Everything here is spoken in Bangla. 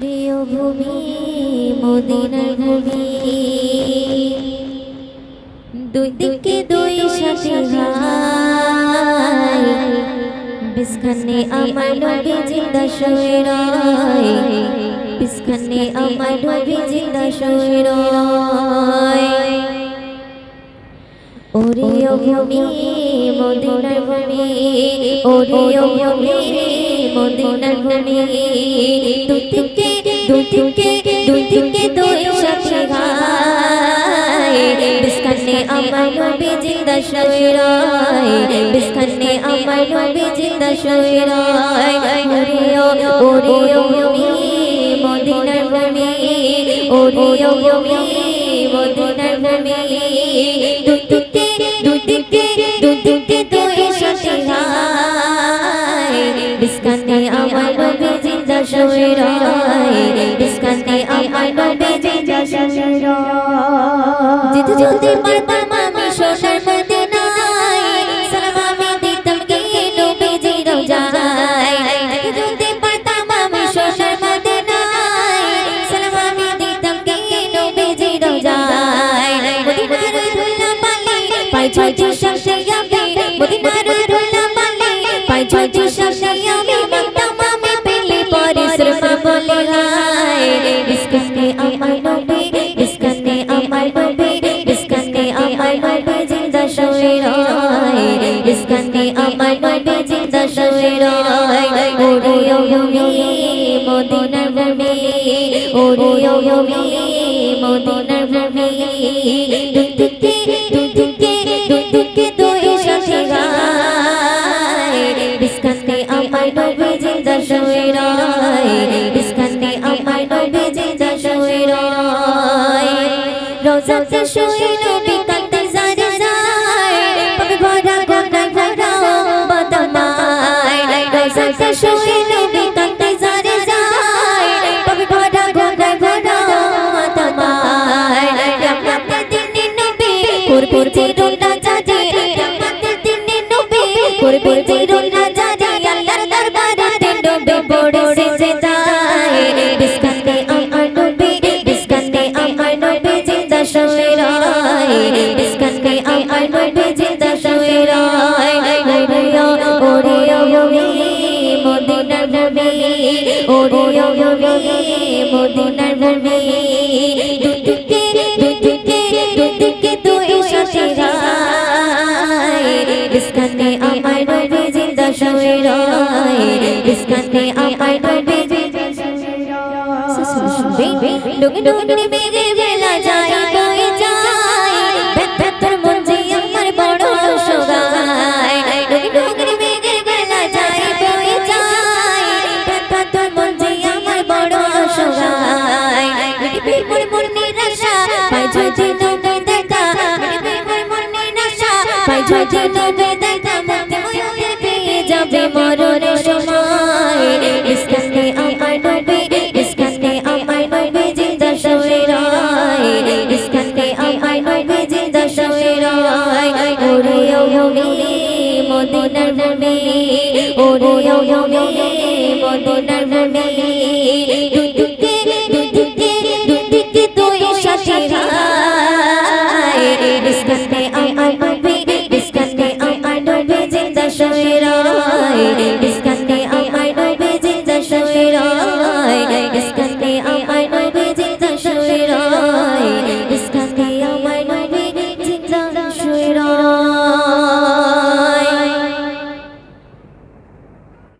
প্রিয় ভূমি, মদিনার ভূমি। দুই দিকে দুই সাথে বিস্কানে আমার নবী জিন্দা শুয়ে রয় বিস্কানে আমার নবী জিন্দা শুয়ে রয় ওরিও ভূমি, মদিনার ভূমি ওরিও ভূমি, মদিনার ভূমি। দুই দিকে দুই দিকে দুই দিকে দুই সাথে ভাই বিস্কানে আমার নবী জিন্দা শুয়ে রয় বিস্কানে আমার নবী জিন্দা শুয়ে রয় ওরিও ওরিও ভূমি মদিনার ভূমি ওরিও ভূমি মদিনার ভূমি দুই দিকে দুই দিকে দুই দিকে দুই সাথে ভাই বিস্কানে আমার নবী জিন্দা শুয়ে রয় বিস্কানে আমার নবী জিন্দা শুয়ে রয় যেতে যেতে পারতাম আমি সোনার মদিনায় সালাম আমি দিতাম গিয়ে নবীজি রোজায় যেতে যেতে পারতাম আমি সোনার মদিনায় সালাম আমি দিতাম গিয়ে নবীজি রোজায় মদিনার ধুলা পালি পাই ছয় সাথে আমি মদিনার ধুলা পালি পাই ছয় সাথে আমি মাতাম আমি নবী জিন্দা শুয়ে ওরিও মদিনার ভূমি ওরিও মদিনার শুয়ে নবী কাঁদতে জারে যায়। পাবে ভরা গঙ্গায় ভরা বদমায় রামনাথের দিনে নবী পুরপুর চিরুনা জাজে রামনাথের দিনে নবী পুরপুর চিরুনা জাজে আল্লাহর দরবারে নবী বড় সেজে যায়। মদিনার ভূমি দুই দিকে দুই দিকে দুই দিকে দুই সাথে গায় বিস্কানে আমার নবী জিন্দা শুয়ে রয়। আমার নবী জিন্দা শুয়ে রয়। ডুগে ডুগে মেঘে বেলা যায়। মেরে মোর মোর নিরাশা, পাই যদি তোকে দেখা। মেরে মোর মোর নিরাশা, পাই যদি তোকে দেখা। মতে ময়ূরে পেয়ে যাবে মরণ সময়। ইসকানে আমার নবী ইসকানে আমার নবী জিন্দা শোয়ে রয়। ইসকানে আমার নবী জিন্দা শোয়ে রয়। ওরে ওরে মদিনার ভূমি ওরে ওরে মদিনার ভূমি